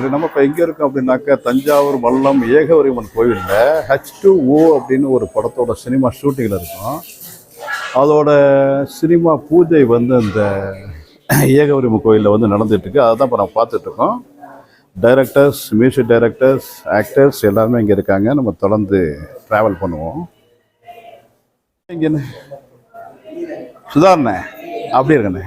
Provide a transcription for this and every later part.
அது நம்ம இப்போ எங்கே இருக்கோம் அப்படின்னாக்கா தஞ்சாவூர் வல்லம் ஏகவரிமன் கோவிலில் ஹச் டூ ஓ அப்படின்னு ஒரு படத்தோட சினிமா ஷூட்டிங்கில் இருக்கும். அதோட சினிமா பூஜை வந்து அந்த ஏகவரிமன் கோயிலில் வந்து நடந்துகிட்ருக்கு அதை தான் இப்போ நம்ம பார்த்துட்ருக்கோம் டைரக்டர்ஸ் மியூசிக் டைரக்டர்ஸ் ஆக்டர்ஸ் எல்லாருமே இங்கே இருக்காங்க. நம்ம தொடர்ந்து ட்ராவல் பண்ணுவோம். இங்கே சுதாரண அப்படி இருக்கண்ணே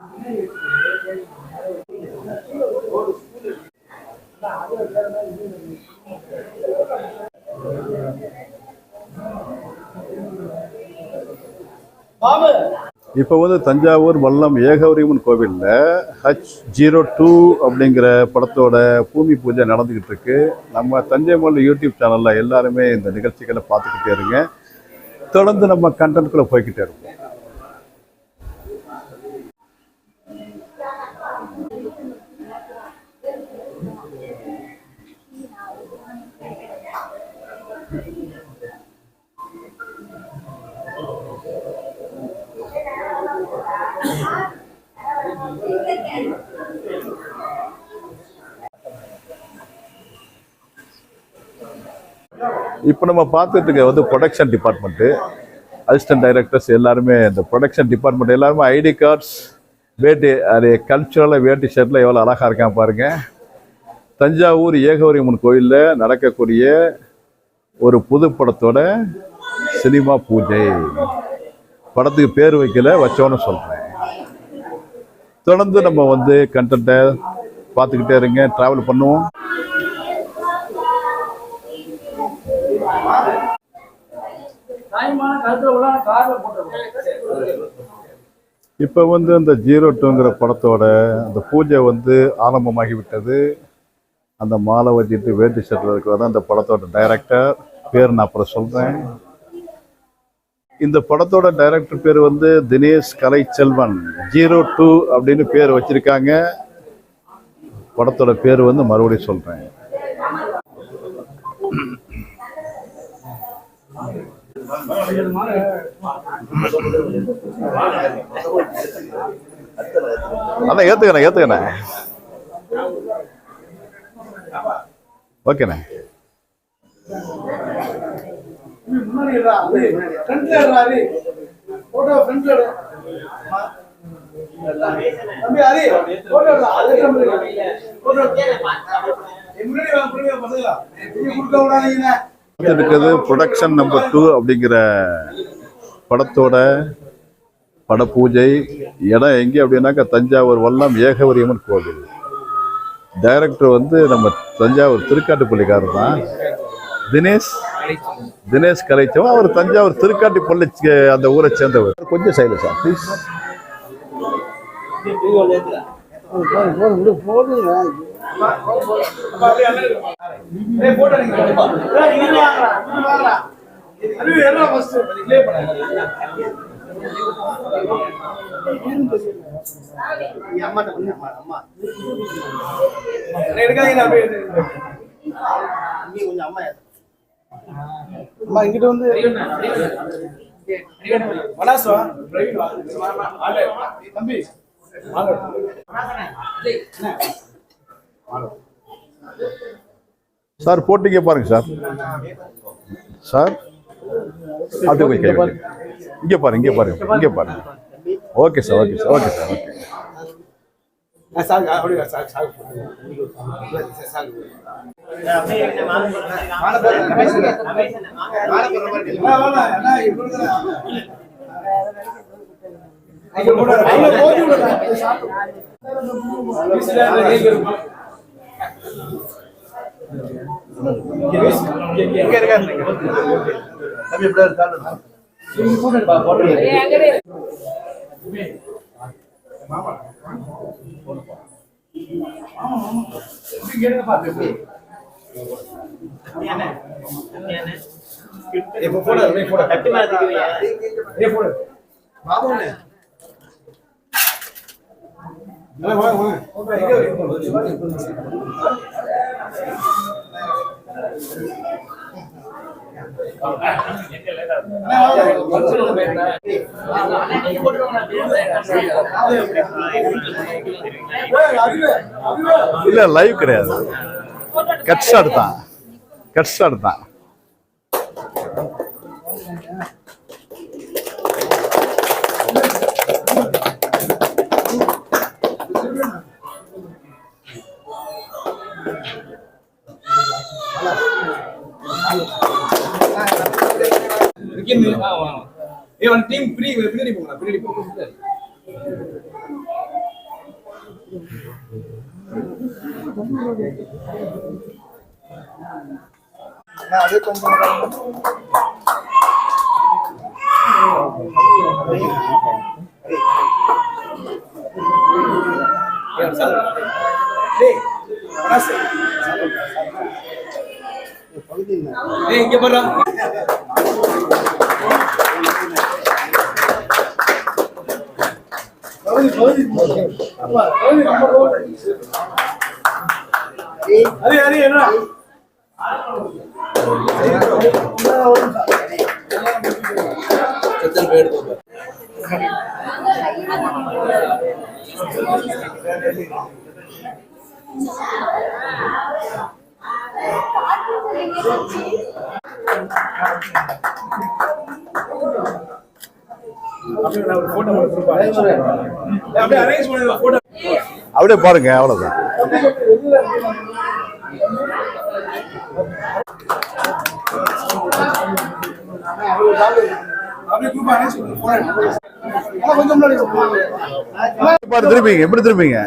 இப்போ வந்து தஞ்சாவூர் வல்லம் ஏகவரியம்மன் கோவிலில் ஹச் ஜீரோ டூ அப்படிங்கிற படத்தோட பூமி பூஜை நடந்துக்கிட்டு இருக்கு. நம்ம தஞ்சை யூடியூப் சேனலில் எல்லாருமே இந்த நிகழ்ச்சிகளை பார்த்துக்கிட்டே இருங்க. தொடர்ந்து நம்ம கண்டென்ட்குள்ளே போய்கிட்டே இருப்போம். இப்போ நம்ம பார்த்துட்டு இருக்க வந்து ப்ரொடக்ஷன் டிபார்ட்மெண்ட்டு அசிஸ்டன்ட் டைரக்டர்ஸ் எல்லாருமே இந்த ப்ரொடக்ஷன் டிபார்ட்மெண்ட் எல்லாருமே ஐடி கார்ட்ஸ் வேட்டி அது கல்ச்சுரலாக வேட்டி ஷர்ட்டில் எவ்வளோ அழகாக இருக்கான் பாருங்கள் தஞ்சாவூர் ஏகவரியம்மன் கோயிலில் நடக்கக்கூடிய ஒரு புது படத்தோட சினிமா பூஜை. படத்துக்கு பேர் வைக்கல வச்சோன்னு சொல்கிறேன் தொடர்ந்து நம்ம வந்து கண்டென்ட்டை பார்த்துக்கிட்டே இருங்க ட்ராவல் பண்ணுவோம். நியாயமான கருத்துல உள்ள கார்ல இப்போ வந்து அந்த ஜீரோ டூங்கிற படத்தோட அந்த பூஜை வந்து ஆரம்பமாகி விட்டது அந்த மாலை வச்சுட்டு வேட்டி ஷர்ட்டில் இருக்கிறது அந்த படத்தோட டைரக்டர் பேர் நான் அப்புறம் சொல்கிறேன் இந்த படத்தோட டைரக்டர் பேர் வந்து தினேஷ் கலைச்செல்வன். ஜீரோ டூ அப்படின்னு பேர் வச்சிருக்காங்க. படத்தோட பேர் வந்து மறுபடியும் சொல்கிறேன் அண்ணா ஏற்றுக்கண்ணே ஏற்றுக்கண்ணே ஓகேண்ணே. முன்னாடி இருக்கிறது ப்ரொடக்ஷன் நம்பர் டூ அப்படிங்கிற படத்தோட படப்பூஜை இடம் எங்கே அப்படின்னாக்கா தஞ்சாவூர் வல்லம் ஏகவரியம்மன் கோவில். டைரக்டர் வந்து நம்ம தஞ்சாவூர் திருக்காட்டுப்பள்ளிக்காரர் தான் தினேஷ் தினேஷ் கலைச்சவன். அவர் தஞ்சாவூர் திருக்காட்டுப்பள்ளி அந்த ஊரை சேர்ந்தவர். கொஞ்சம் சைல சார் ப்ளீஸ் போதுங்க அம்மா, இங்கிட்ட வந்து தம்பி வாங்க. சார் போட்டிங்க பாருங்க சார் சார் அது போய் கை இங்கே பாருங்க இங்கே பாருங்க இங்கே பாருங்க okay sir okay sir okay sir okay ஆ, சார், அப்படியே இங்க இருக்காரு தம்பி எப்படியா இருக்காரு இப்போ போட போட கட்டி மாதிரி மாமா இல்ல லைவ் கிடையாது. கட் ஷாட் தான். கட் ஷாட் தான். கின் ஏ ஒன் இங்க போறோம் ஹரி ஹரி என்ன அப்படியே பாருங்க அவ்வளவுதான். திருப்பீங்க எப்படி திருப்பீங்க?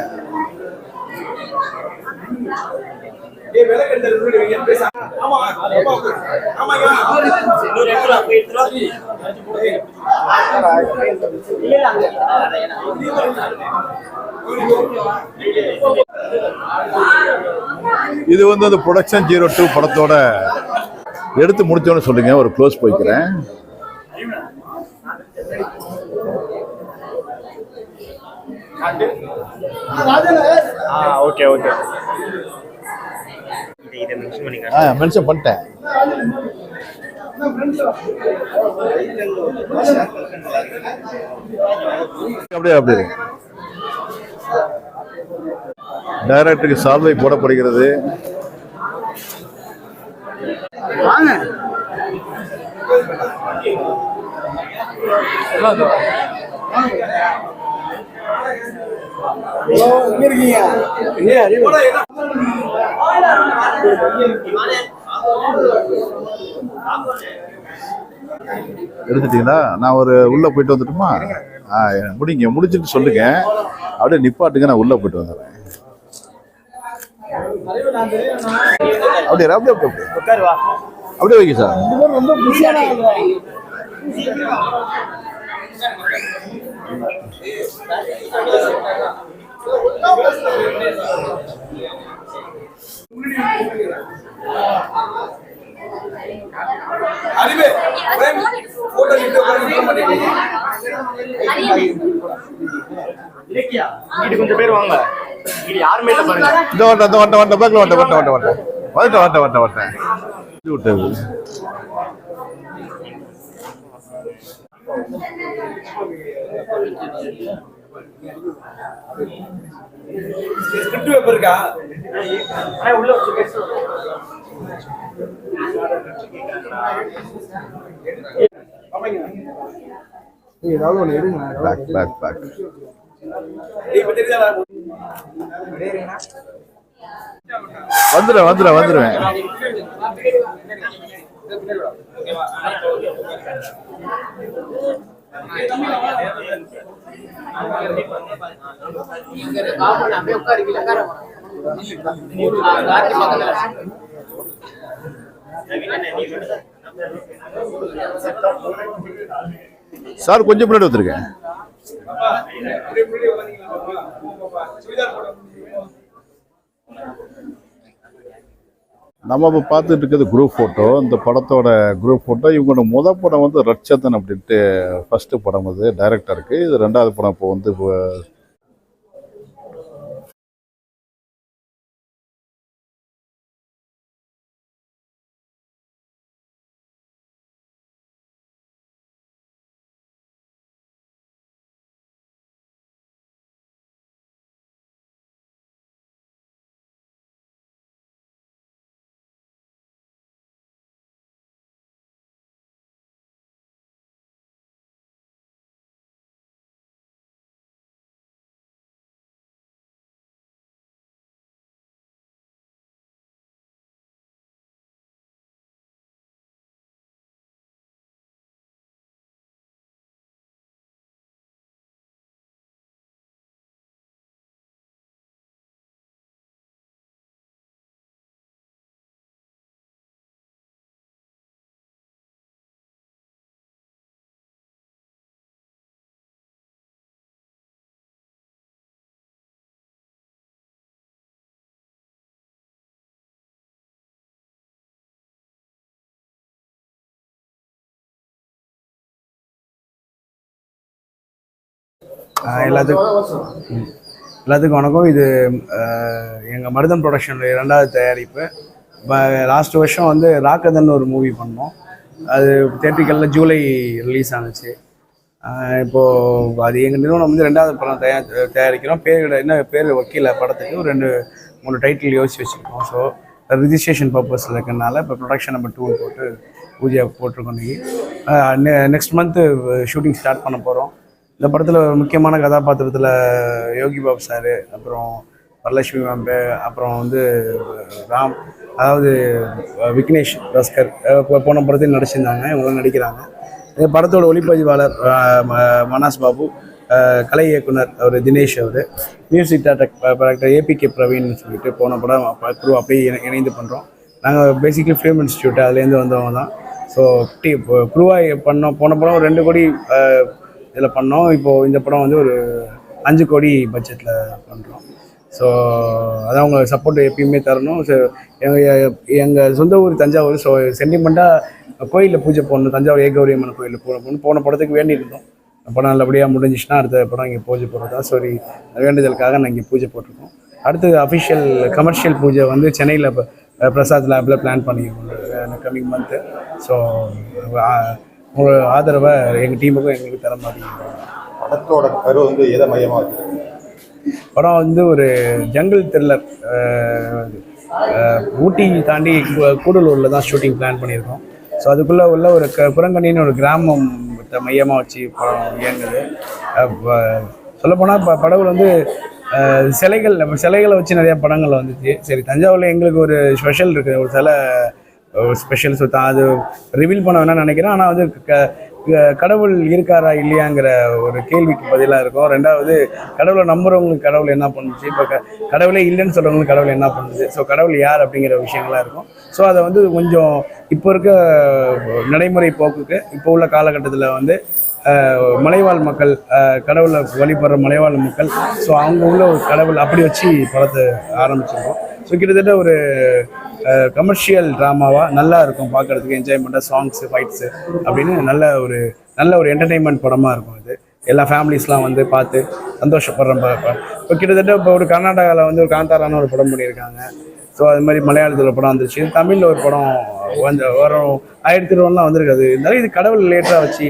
இது வந்து அந்த ப்ரொடக்ஷன் ஜீரோ டூ படத்தோட எடுத்து முடிச்சோன்னு சொல்லுங்க ஒரு க்ளோஸ் போய்க்கிறேன். ஆ ஓகே ஓகே இதை இதை மென்ஷன் பண்ணிக்க ஆ மென்ஷன் பண்ணிட்டேன். அப்படியே அப்படியே. டைரக்டருக்கு சால்வை போடப்படுகிறது. எங்க இருக்கீங்க? எடுத்துட்டீங்களா நான் ஒரு உள்ள போயிட்டு வந்துட்டுமா? ஆ முடிங்க முடிச்சுட்டு சொல்லுங்க. அப்படியே நிப்பாட்டுங்க நான் உள்ள போயிட்டு வந்துடுறேன். அப்படியே அப்படியே அப்படியே அப்படியே. சார். ரொம்ப அறிவே போட்டோ எடுத்து உட்கார்ந்து பண்ணிட்டீங்க இலக்கியா இது கொஞ்சம் பேர் வாங்க. இது யாருமே இல்ல பாருங்க. இந்த வண்ட இந்த வண்ட வண்ட பேக்கில் வண்ட வண்ட வண்ட வண்ட. வண்ட வண்ட வண்ட வண்ட. இது விட்டது ஸ்கிரிப்ட் பேப்பர் இருக்கா? உள்ள வச்சு பேசு. ஏதாவது ஒன்று எடுங்க பேக் பேக் பேக் இப்ப தெரியுதா வந்துடுவேன் வந்துடுவேன் வந்துடுவேன் சார் கொஞ்சம் முன்னாடி வந்துருக்கேன் நம்ம இப்போ பார்த்துட்டு இருக்கிறது குரூப் ஃபோட்டோ இந்த படத்தோட குரூப் ஃபோட்டோ இவங்களோட முத படம் வந்து ரட்சதன் அப்படின்ட்டு ஃபஸ்ட்டு படம் வந்து டைரக்டருக்கு இது ரெண்டாவது படம் இப்போ வந்து எல்லாத்துக்கும் ம். எல்லாத்துக்கும் வணக்கம். இது எங்கள் மருதன் ப்ரொடக்ஷன் இரண்டாவது தயாரிப்பு. இப்போ லாஸ்ட் வருஷம் வந்து ராக்கதன் ஒரு மூவி பண்ணோம். அது தேட்ரிக்கலில் ஜூலை ரிலீஸ் ஆனுச்சு. இப்போது அது எங்கள் நிறுவனம் வந்து ரெண்டாவது படம் தயார் தயாரிக்கிறோம். பேர் என்ன பேர் வக்கீல படத்துக்கு ஒரு ரெண்டு மூணு டைட்டில் யோசிச்சு வச்சுருக்கோம். ஸோ ரிஜிஸ்ட்ரேஷன் பர்பஸில் இருக்கிறனால இப்போ ப்ரொடக்ஷன் நம்பர் டூ போட்டு பூஜையை போட்டிருக்கோம் இன்றைக்கி நெக்ஸ்ட் மந்த்து ஷூட்டிங் ஸ்டார்ட் பண்ண போகிறோம் இந்த படத்தில் முக்கியமான கதாபாத்திரத்தில் யோகி பாபு சார் அப்புறம் வரலட்சுமி மேம் அப்புறம் வந்து ராம் அதாவது விக்னேஷ் பாஸ்கர் இப்போ போன படத்தில் நடிச்சிருந்தாங்க இவங்களாம் நடிக்கிறாங்க. இந்த படத்தோட ஒளிப்பதிவாளர் ம- மனாஸ் பாபு கலை இயக்குனர் அவர் தினேஷ் அவர் மியூசிக் டேரக்டர் ஏபிகே பிரவீன் சொல்லிட்டு போன படம் குரூ அப்படியே இணை- இணைந்து பண்ணுறோம் நாங்கள் பேசிக்கலி ஃபிலிம் இன்ஸ்டியூட் அதுலேருந்து வந்தவங்க தான். ஸோ டீ குரூவாக பண்ணோம் போன படம் ரெண்டு கோடி இதில் பண்ணோம். இப்போது இந்த படம் வந்து ஒரு அஞ்சு கோடி பட்ஜெட்டில் பண்ணுறோம் ஸோ அதான் அவங்க சப்போர்ட் எப்பயுமே தரணும். ஸோ எங்கள் எங்கள் சொந்த ஊர் தஞ்சாவூர் ஸோ சென்டிமெண்ட்டாக கோயிலில் பூஜை போடணும். தஞ்சாவூர் ஏகௌரி அம்மன் கோயிலில் போகணும் போன படத்துக்கு வேண்டியிருந்தோம். படம் நல்லபடியாக முடிஞ்சிச்சுன்னா அடுத்த படம் இங்கே பூஜை போடுறதா சரி வேண்டுதலுக்காக நான் இங்கே பூஜை போட்டிருக்கோம். அடுத்தது அஃபிஷியல் கமர்ஷியல் பூஜை வந்து சென்னையில் பிரசாத் லேபில் பிளான் பண்ணியிருக்கோம். கம்மிங் மந்த்து ஸோ உங்களோட ஆதரவை எங்கள் டீமுக்கும் எங்களுக்கு தர மாதிரி படத்தோட கரு வந்து எதை மையமா வச்சிருக்கு படம் வந்து ஒரு ஜங்கிள் த்ரில்லர் ஊட்டி தாண்டி கூடலூரில் தான் ஷூட்டிங் பிளான் பண்ணியிருக்கோம். ஸோ அதுக்குள்ளே உள்ள ஒரு க குரங்கணின்னு ஒரு கிராமம் மையமாக வச்சு படம் இயங்குது. சொல்லப்போனால் இப்போ படகுல வந்து சிலைகள் நம்ம சிலைகளை வச்சு நிறைய படங்கள் வந்துச்சு. சரி தஞ்சாவூரில் எங்களுக்கு ஒரு ஸ்பெஷல் இருக்குது ஒரு சிலை ஸ்பெஷல் ஸோ தான் அது ரிவீல் பண்ண வேணாம்னு நினைக்கிறேன்? ஆனால் வந்து க- கடவுள் இருக்காரா இல்லையாங்கிற ஒரு கேள்விக்கு பதிலாக இருக்கும். ரெண்டாவது கடவுளை நம்புறவங்களுக்கு கடவுள் என்ன பண்ணுச்சு? இப்போ க கடவுளே இல்லைன்னு சொல்கிறவங்களுக்கு கடவுள் என்ன பண்ணுது ஸோ கடவுள் யார் அப்படிங்கிற விஷயங்களாக இருக்கும். ஸோ அதை வந்து கொஞ்சம் இப்போ இருக்க நடைமுறை போக்குக்கு இப்போ உள்ள காலகட்டத்தில் வந்து மலைவாழ் மக்கள் கடவுளை வழிபடுற மலைவாழ் மக்கள் ஸோ அவங்க உள்ள ஒரு கடவுள் அப்படி வச்சு படத்தை ஆரம்பிச்சிருக்கோம். ஸோ கிட்டத்தட்ட ஒரு கமர்ஷியல் ட்ராமாவாக நல்லா இருக்கும் பார்க்கறதுக்கு என்ஜாய்மெண்ட்டாக சாங்ஸு ஃபைட்ஸு அப்படின்னு நல்ல ஒரு நல்ல ஒரு என்டர்டெயின்மெண்ட் படமாக இருக்கும் இது. எல்லா ஃபேமிலிஸ்லாம் வந்து பார்த்து சந்தோஷப்படுற ப- ப- இப்போ கிட்டத்தட்ட இப்போ ஒரு கர்நாடகாவில் வந்து ஒரு காந்தாரான ஒரு படம் பண்ணியிருக்காங்க. ஸோ அது மாதிரி மலையாளத்தில் படம் வந்துருச்சு. தமிழில் ஒரு படம் வந்து வரும். ஆயிரத்தி ரூபாலாம் வந்திருக்காது. இருந்தாலும் இது கடவுள் லேட்டாக வச்சு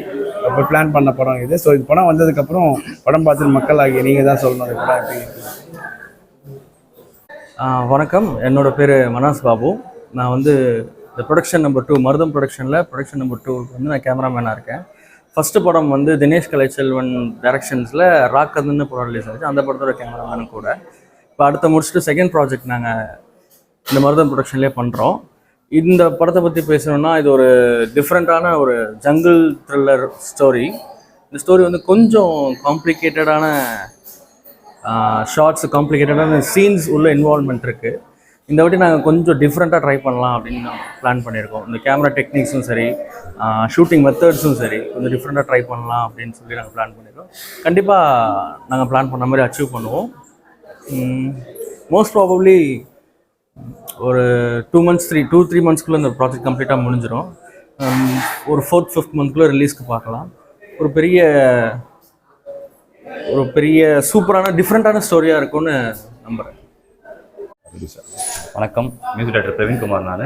இப்போ பிளான் பண்ண படம் இது. ஸோ இது படம் வந்ததுக்கப்புறம் படம் பார்த்து மக்கள் ஆகிய நீங்கள் தான் சொல்லணும் அது படம் எப்படி வணக்கம். என்னோட பேர் மனாஸ் பாபு. நான் வந்து இந்த ப்ரொடக்ஷன் நம்பர் டூ மருதம் ப்ரொடக்ஷனில் ப்ரொடக்ஷன் நம்பர் டூக்கு வந்து நான் கேமராமேனாக இருக்கேன். ஃபஸ்ட்டு படம் வந்து தினேஷ் கலைச்செல்வன் டைரக்ஷன்ஸில் ராக்கதுன்னு படம் ரிலீஸ் ஆச்சு. அந்த படத்தோட கேமராமேனும் கூட. இப்போ அடுத்த முடிச்சுட்டு செகண்ட் ப்ராஜெக்ட் நாங்கள் இந்த மருதம் ப்ரொடக்ஷன்லேயே பண்ணுறோம் இந்த படத்தை பற்றி பேசணும்னா இது ஒரு டிஃப்ரெண்ட்டான ஒரு ஜங்கிள் த்ரில்லர் ஸ்டோரி இந்த ஸ்டோரி வந்து கொஞ்சம் காம்ப்ளிகேட்டடான ஷார்ட்ஸ் காம்ப்ளிகேட்டடான சீன்ஸ் உள்ள இன்வால்மெண்ட் இருக்குது இந்த வாட்டி நாங்கள் கொஞ்சம் டிஃப்ரெண்ட்டாக ட்ரை பண்ணலாம் அப்படின்னு பிளான் பண்ணியிருக்கோம். இந்த கேமரா டெக்னிக்ஸும் சரி ஷூட்டிங் மெத்தட்ஸும் சரி கொஞ்சம் டிஃப்ரெண்ட்டாக ட்ரை பண்ணலாம் அப்படின்னு சொல்லி நாங்கள் பிளான் பண்ணியிருக்கோம். கண்டிப்பாக நாங்கள் பிளான் பண்ண மாதிரி அச்சீவ் பண்ணுவோம். மோஸ்ட் ப்ராபப்ளி ஒரு two months three two three மந்த்ஸ்க்குள்ளே இந்த ப்ராஜெக்ட் கம்ப்ளீட்டாக முடிஞ்சிடும் ஒரு ஃபோர்த் ஃபிஃப்த் மந்த்குள்ளே ரிலீஸ்க்கு பார்க்கலாம். ஒரு பெரிய ஒரு பெரிய சூப்பரான டிஃப்ரெண்ட்டான ஸ்டோரியாக இருக்கும்னு நம்புகிறேன் வணக்கம். மியூசிக் டைரக்டர் பிரவீன்குமார் நான்.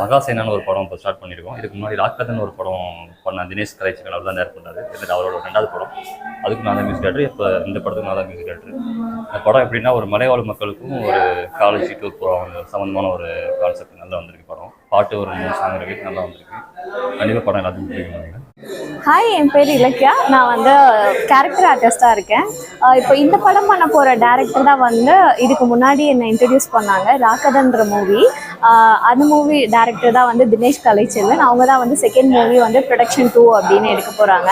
மகாசேனான்னு ஒரு படம் இப்போ ஸ்டார்ட் பண்ணியிருக்கோம். இதுக்கு முன்னாடி ராக்கதன் ஒரு படம் பண்ண தினேஷ் கலைச்சிக்கல் அவர் தான் டேரக்ட் பண்ணாரு. இது அவரோட ரெண்டாவது படம். அதுக்கு நான் தான் மியூசிக் டைரக்டர் இப்போ இந்த படத்துக்கு நான் தான் மியூசிக் டைரக்டர் இந்த படம் எப்படின்னா ஒரு மலைவாழ் மக்களுக்கும் ஒரு காலேஜ் டூர் போகிறவங்க சம்மந்தமான ஒரு கான்செப்ட் நல்லா வந்திருக்கு படம். பாட்டு ஒரு மூணு சாங் இருக்கு. நல்லா வந்திருக்கு. கண்டிப்பாக படம் எல்லாத்துக்கும் பிடிக்கும் ஹாய் என் பேர் இலக்கியா. நான் வந்து கேரக்டர் ஆர்டிஸ்டாக இருக்கேன். இப்போ இந்த படம் பண்ண போகிற டேரக்டர் தான் வந்து இதுக்கு முன்னாடி என்னை இன்ட்ரடியூஸ் பண்ணாங்க. ராக்கதன்ற மூவி அந்த மூவி டேரக்டர் தான் வந்து தினேஷ் கலைச்செல்வன். அவங்க தான் வந்து செகண்ட் மூவி வந்து ப்ரொடக்ஷன் டூ அப்படின்னு எடுக்க போகிறாங்க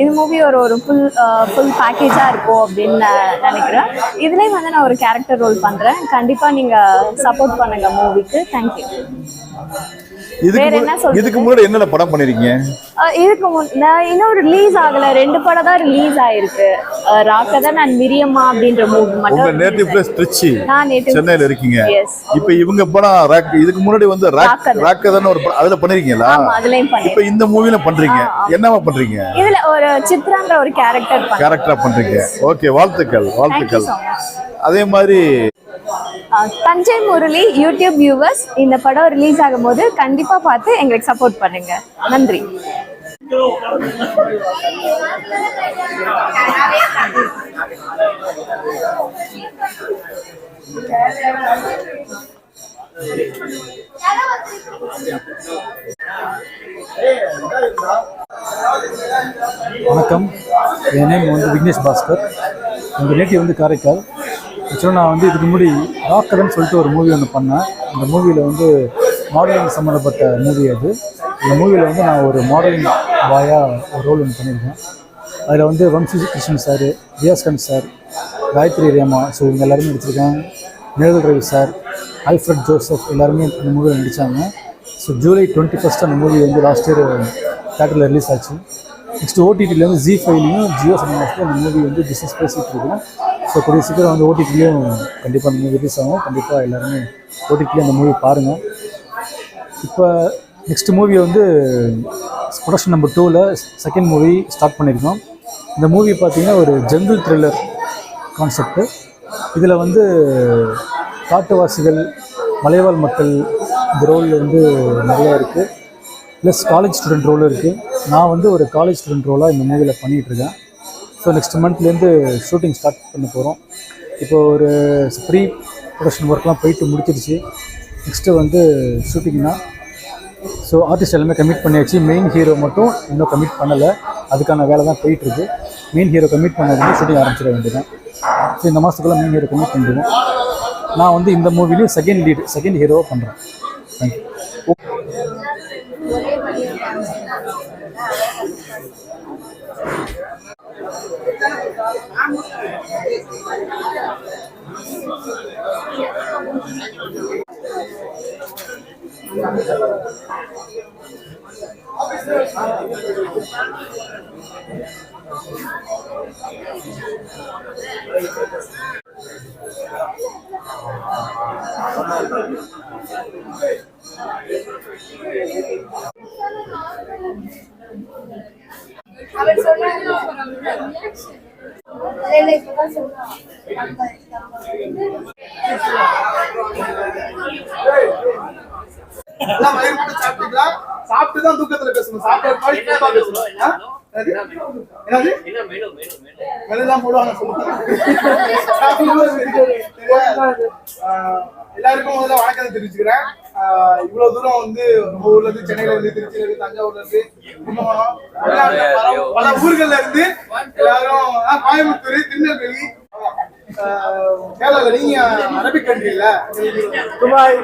இந்த மூவி ஒரு ஒரு ஃபுல் ஃபுல் பேக்கேஜாக இருக்கும் அப்படின்னு நான் நினைக்கிறேன். இதுலேயும் வந்து நான் ஒரு கேரக்டர் ரோல் பண்ணுறேன் கண்டிப்பாக நீங்கள் சப்போர்ட் பண்ணுங்கள் மூவிக்கு தேங்க்யூ இதுக்கு? இதுக்கு முன்னாடி என்னென்ன படம் பண்ணிருக்கீங்க இதுக்கு முன் நான் இன்னும் ரிலீஸ் ஆகல. ரெண்டு படம் தான் ரிலீஸ் ஆயிருக்கு. ராக்கதன் அண்ட் மிரியம்மா அப்படின்ற மூவி உங்க மட்டும் நேட்டிவ் பிளேஸ் திருச்சி. நான் சென்னையில இருக்கீங்க. இப்ப இவங்க படம் ராக் இதுக்கு முன்னாடி வந்து ராக் ராக்கதன். ஒரு அதுல பண்ணிருக்கீங்களா? ஆமா அதுலயும் இப்ப பண்ணேன் இந்த மூவில பண்றீங்க. என்னவா பண்றீங்க? இதுல ஒரு சித்ரான்ற ஒரு கேரக்டர் கேரக்டரா பண்றீங்க. ஓகே வாழ்த்துக்கள் வாழ்த்துக்கள். அதே மாதிரி தஞ்சை முரளி யூடியூப் வியூவர்ஸ் இந்த படம் ரிலீஸ் ஆகும்போது கண்டிப்பா பார்த்து எங்களுக்கு சப்போர்ட் பண்ணுங்க. நன்றி. வணக்கம். என் நேம் வந்து விக்னேஷ் பாஸ்கர். எங்கள் நேட்டிவ் வந்து காரைக்கால். ஆக்சுவலாக நான் வந்து இதுக்கு முன்னாடி டாக்டர்னு சொல்லிட்டு ஒரு மூவி ஒன்று பண்ணேன். அந்த மூவியில் வந்து மாடலிங் சம்மந்தப்பட்ட மூவி அது. அந்த மூவியில் வந்து நான் ஒரு மாடலிங் பாயாக ஒரு ரோல் ஒன்று பண்ணியிருக்கேன். அதில் வந்து Vamsi Krishnan sir Riyaz Khan sir Gayathri Rema so இவங்க எல்லாருமே நடிச்சிருக்காங்க. நிழல் ரவி சார் ஆல்ஃப்ரட் ஜோசப் எல்லாருமே இந்த மூவியில் நடித்தாங்க ஸோ ஜூலை டுவெண்ட்டி ஃபஸ்ட் அந்த மூவி வந்து லாஸ்ட் இயர் தேட்டரில் ரிலீஸ் ஆச்சு. நெக்ஸ்ட் ஓடிடிலேருந்து ஜி ஃபைவ்லையும் ஜியோ சினிமாஸ்லையும் அந்த மூவி வந்து பிஸ்னஸ் பேசிகிட்டு இருக்கோம் ஸோ கூடிய சீக்கிரம் வந்து ஓடிடிலையும் கண்டிப்பாக அந்த மூவி ரிலீஸ் ஆகும். கண்டிப்பாக எல்லாருமே ஓடிடிலையும் அந்த மூவி பாருங்கள் இப்போ நெக்ஸ்ட் மூவி வந்து ப்ரொடக்ஷன் நம்பர் டூவில் செகண்ட் மூவி ஸ்டார்ட் பண்ணியிருக்கோம் இந்த மூவி பார்த்திங்கன்னா ஒரு ஜங்கிள் த்ரில்லர் கான்செப்ட்டு இதில் வந்து காட்டுவாசிகள் மலைவாழ் மக்கள் இந்த ரோலில் வந்து நிறையா இருக்குது ப்ளஸ் காலேஜ் ஸ்டூடெண்ட் ரோலும் இருக்குது நான் வந்து ஒரு காலேஜ் ஸ்டூடெண்ட் ரோலாக இந்த மூவியில் பண்ணிகிட்ருக்கேன் ஸோ நெக்ஸ்ட் மந்த்லேருந்து ஷூட்டிங் ஸ்டார்ட் பண்ண போகிறோம் இப்போ ஒரு ப்ரீ ப்ரொடக்ஷன் ஒர்க்லாம் போயிட்டு முடிச்சிருச்சு. நெக்ஸ்ட்டு வந்து ஷூட்டிங்னால் ஸோ ஆர்டிஸ்ட் எல்லாமே கமிட் பண்ணியாச்சு. மெயின் ஹீரோ மட்டும் இன்னும் கமிட் பண்ணலை. அதுக்கான வேலை தான் போயிட்டுருக்கு. மெயின் ஹீரோ கமிட் பண்ணதுக்கு ஷூட்டிங் ஆரம்பிச்சிட வேண்டியதான் ஸோ இந்த மாதத்துக்குள்ளே மெயின் ஹீரோ கமிட் பண்ணிடுவோம். நான் வந்து இந்த மூவிலையும் செகண்ட் லீடு செகண்ட் ஹீரோவாக பண்ணுறேன் thank you A ver, solo para reacción. எல்லாம் வயிறு முட்டை சாப்பிட்டீங்களா? சாப்பிட்டு தான் தூக்கத்துல பேசணும். சாப்பிட்ட மாதிரி பேசணும்? என்னது? மெனுலாம் போடுவாங்க எல்லாருக்கும் முதல்ல வணக்கத்தை தெரிவிச்சுக்கிறேன். இவ்வளவு தூரம் வந்து நம்ம ஊர்ல இருந்து சென்னையில இருந்து திருச்சியில இருந்து தஞ்சாவூர்ல இருந்து கும்பகோணம் பல- பல ஊர்கள்ல இருந்து எல்லாரும் கோயம்புத்தூர் திருநெல்வேலி ஆஹ் கேரளால நீங்க அரபிக் கண்ட்ரில துபாய்.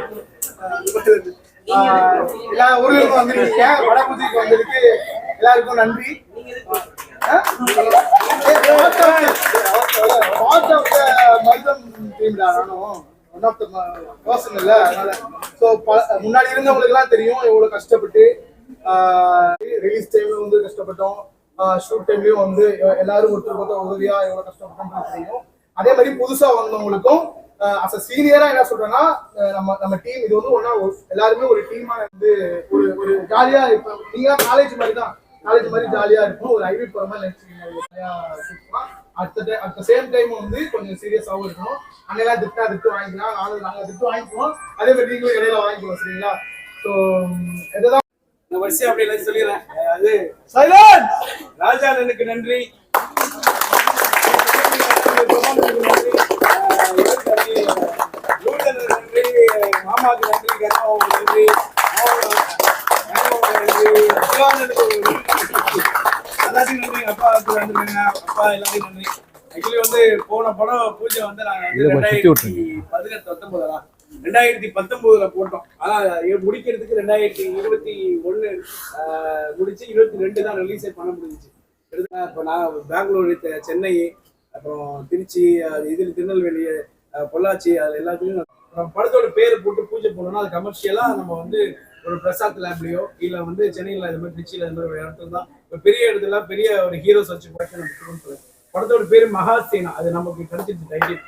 எல்லா ஊர்களுக்கும் வந்திருக்கீங்க. வடபுதிக்கு வந்திருக்கு. எல்லாருக்கும் நன்றி. பார்ட் ஆஃப் த மருதம் நானும். ஒன் ஆஃப் த பர்சன் அதனால. ஸோ முன்னாடி இருந்தவங்களுக்கு எல்லாம் தெரியும் எவ்வளவு கஷ்டப்பட்டு ரிலீஸ் டைம்ல வந்து கஷ்டப்பட்டோம். ஷூட் டைம்லயும் வந்து எல்லாரும் ஒருத்தர் ஒருத்தர் உதவியா எவ்வளவு கஷ்டப்பட்டோம் தெரியும். அதே மாதிரி புதுசா வந்தவங்களுக்கும் அஸ் அ சீனியரா என்ன சொல்றேன்னா நம்ம நம்ம டீம் இது வந்து ஒன்னா எல்லாருமே ஒரு டீமா வந்து ஒரு ஒரு ஜாலியா இப்போ நீங்க காலேஜ் மாதிரி தான். காலேஜ் மாதிரி ஜாலியா இருக்கும் ஒரு ஐவி போற மாதிரி நினைச்சீங்க அடுத்த டைம் அட் சேம் டைம் வந்து கொஞ்சம் சீரியஸாகவும் இருக்கணும். அண்ணெல்லாம் திட்டா திட்டு வாங்கிக்கலாம். நானும் நாங்கள் திட்டு வாங்கிக்குவோம். அதே மாதிரி நீங்களும் இடையில வாங்கிக்குவோம் சரிங்களா? ஸோ இதுதான். நான் வரிசையா அப்படி எல்லாத்தையும் சொல்லிடுறேன். அது சைலன்ஸ் ராஜானனுக்கு நன்றி. நன்றி மாமாவுக்கு நன்றி கனவாவுக்கு நன்றி எல்லாத்தையும் நன்றி அப்பாவுக்கு நன்றிங்க அப்பா எல்லாத்தையும் நன்றி ஆக்சுவலி வந்து போன படம் பூஜை வந்து நாங்கள் வந்து இதை கொஞ்சம் சுத்தி ரெண்டாயிரத்தி பதினெட்டு பத்தொன்பதா ரெண்டாயிரத்தி பத்தொன்பதுல போட்டோம். ஆனா முடிக்கிறதுக்கு ரெண்டாயிரத்தி இருபத்தி ஒண்ணு ஆஹ், முடிச்சு இருபத்தி ரெண்டு தான் ரிலீஸே பண்ண முடிஞ்சுச்சு. எடுத்தா இப்போ நான் பெங்களூரு தெ- சென்னை அப்புறம் திருச்சி அது இதில் திருநெல்வேலி பொள்ளாச்சி அது எல்லாத்துலயும் படத்தோட பேர் போட்டு பூஜை போடணும்னா அது கமர்ஷியலா நம்ம வந்து ஒரு பிரசாத் லேப்லயோ இல்ல வந்து சென்னையில இந்த மாதிரி திருச்சியில இந்த மாதிரி ஒரு இடத்துல தான் இப்போ பெரிய இடத்துல பெரிய ஒரு ஹீரோஸ் வச்சு போட்டு நம்ம படத்தோட பேர் மகாசேனா. அது நமக்கு கிடைச்சிருச்சு டைட்டில்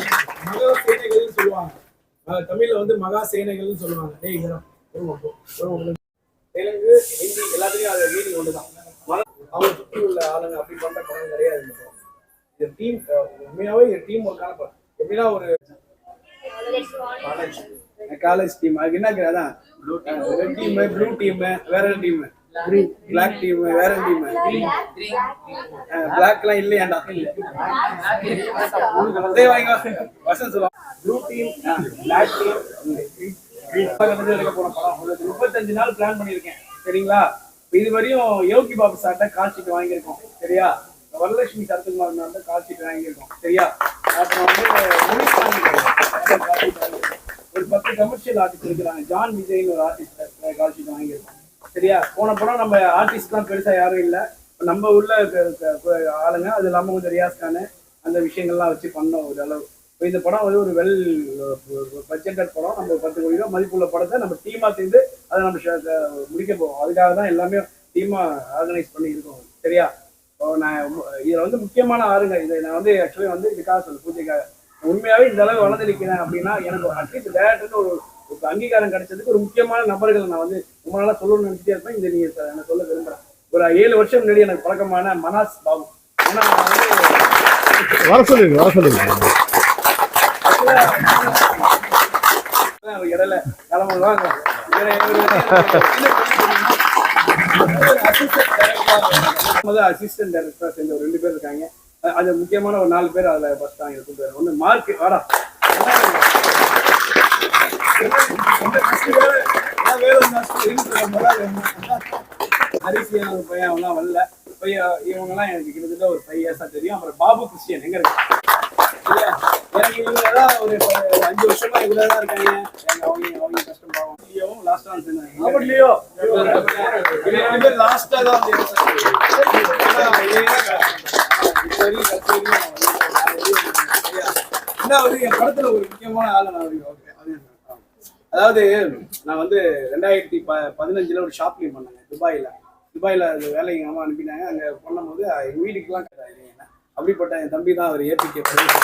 வந்து மகா சேனைகள்னு சொல்லுவாங்க. தமிழ்ல வந்து மகா சேனைகள்னு சொல்லுவாங்க. டேய் இதெல்லாம் ஒரு ஒரு தெலுங்கு ஹிந்தி எல்லாத்துலயும் அதை மீனிங் ஒன்று தான் அவங்க சுற்றி உள்ள ஆளுங்க அப்படி பண்ற படம் கிடையாது. இந்த டீம் உண்மையாவே டீம் ஒர்க்கான எப்படின்னா ஒரு காலேஜ் டீம் அதுக்கு என்ன அதான். ரெட் டீம் ப்ளூ டீம் வேற டீம் பிளாக் டீம் வேற டீம் பிளாக்லாம் இல்லையாண்டா? அதே வாங்க. வசந்த் சொல்லுவாங்க ப்ளூ டீம் பிளாக் டீம் எடுக்க போன படம். முப்பத்தஞ்சு நாள் பிளான் பண்ணியிருக்கேன். சரிங்களா? இது வரையும் யோகி பாபு சார்ட்ட கால் ஷீட் வாங்கியிருக்கோம். சரியா? வரலட்சுமி சரத்குமார் மேம் கால் வாங்கியிருக்கோம். சரியா? அப்புறம் வந்து ஒரு பத்து கமர்ஷியல் ஆர்டிஸ்ட் இருக்கிறாங்க. ஜான் விஜய்னு ஒரு ஆர்டிஸ்ட் கால் ஷீட் வாங்கியிருக்கோம். சரியா? போன படம் நம்ம ஆர்டிஸ்ட்லாம் பெருசா யாரும் இல்லை. நம்ம உள்ள ஆளுங்க அது இல்லாம கொஞ்சம் ரியாஸ் அந்த விஷயங்கள்லாம் வச்சு பண்ணோம் ஒரு அளவு. இப்போ இந்த படம் வந்து ஒரு வெல் பட்ஜெட்டட் படம். நம்ம பத்து கோடி ரூபா மதிப்புள்ள படத்தை நம்ம டீமா சேர்ந்து அதை நம்ம முடிக்க போவோம் அதுக்காக தான் எல்லாமே டீமா ஆர்கனைஸ் பண்ணி இருக்கோம் சரியா? நான் இதுல வந்து முக்கியமான ஆளுங்க இதை நான் வந்து ஆக்சுவலி வந்து இதுக்காக சொல்ல பூஜைக்காக உண்மையாவே இந்த அளவு வளர்ந்து நிற்கிறேன் அப்படின்னா எனக்கு அட்லீஸ்ட் டேரக்டர்னு ஒரு ஒரு அங்கீகாரம் கிடைச்சதுக்கு ஒரு முக்கியமான நபர்களை நான் வந்து ரொம்ப நாளா சொல்லணும்னு நினைச்சிட்டே இருப்பேன் இந்த நீங்க ச- நான் சொல்ல விரும்புறேன் ஒரு ஏழு வருஷம் முன்னாடி எனக்கு பழக்கமான மனாஸ் பாபு ஏன்னா வர சொல்லிருங்க வர சொல்லிருங்க ஒரு இடையில கிளம்பு வாங்க அசிஸ்டன்ட் டைரக்டரா சேர்ந்த ஒரு ரெண்டு பேர் இருக்காங்க. அது முக்கியமான ஒரு நாலு பேர் அதுல ஃபர்ஸ்ட் தான் இருக்கும் பேர் ஒன்று மார்க் வாடா. அரிசியான ஒரு பையன் அவன்லாம் வரல. பையன் இவங்கெல்லாம் எனக்கு கிட்டத்தட்ட ஒரு ஃபைவ் இயர்ஸா தெரியும். அப்புறம் பாபு கிறிஸ்டியன் எங்க இருக்கு? எனக்கு இவங்க ஒரு அஞ்சு வருஷமா இவ்வளவு இருக்காங்க. வந்து சரியா? ரெண்டாவது என் படத்துல ஒரு முக்கியமான ஆளை நான் என்ன? அதாவது நான் வந்து ரெண்டாயிரத்தி ப பதினஞ்சுல ஒரு ஷாப்பிங் பண்ணேங்க துபாயில. துபாயில அது வேலைக்கு எங்க அம்மா அனுப்பினாங்க அங்க பண்ணும்போது எங்க வீட்டுக்குலாம் என்ன? அப்படிப்பட்ட என் தம்பி தான் அவர் ஏபிகே அதாவது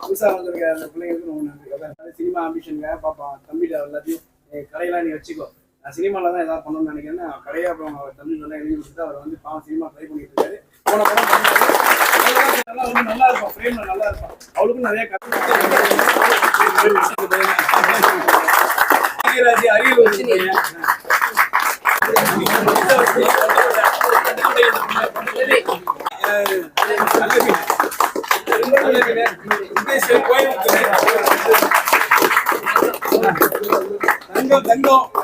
புதுசாக வந்திருக்க அந்த பிள்ளைங்களுக்கு ரொம்ப நன்றி சினிமா ஆம்பிஷனுங்க பாப்பா தம்பிட்ட எல்லாத்தையும் என் கடையெல்லாம் நீ வச்சுக்கோ நான் சினிமாவில் தான் ஏதாவது பண்ணணும்னு நினைக்கிறேன் கடையை அப்புறம் அவர் தம்பி நல்லா எழுதி கொடுத்து அவர் வந்து பாவம் சினிமா ட்ரை பண்ணிட்டு இருக்காரு போன படம். நல்லா வந்து நல்லா இருப்பான் ஃப்ரேம்ல நல்லா இருப்பான் அவளுக்கும் நிறைய கதை அரியலூர் தங்கம் தங்கம் திருவாரூர்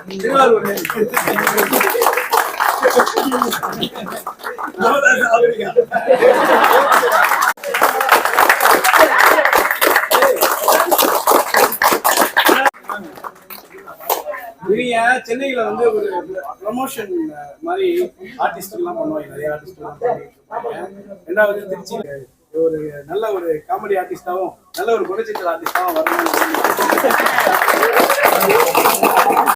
இவங்க சென்னையில வந்து ஒரு ப்ரமோஷன் மாதிரி ஆர்டிஸ்ட்லாம் பண்ணுவாங்க நிறைய ஆர்டிஸ்ட்லாம் ரெண்டாவது திருச்சி ஒரு நல்ல ஒரு காமெடி ஆர்டிஸ்டாவும் நல்ல ஒரு குணச்சித்திர ஆர்டிஸ்டாவும் வரணும்னு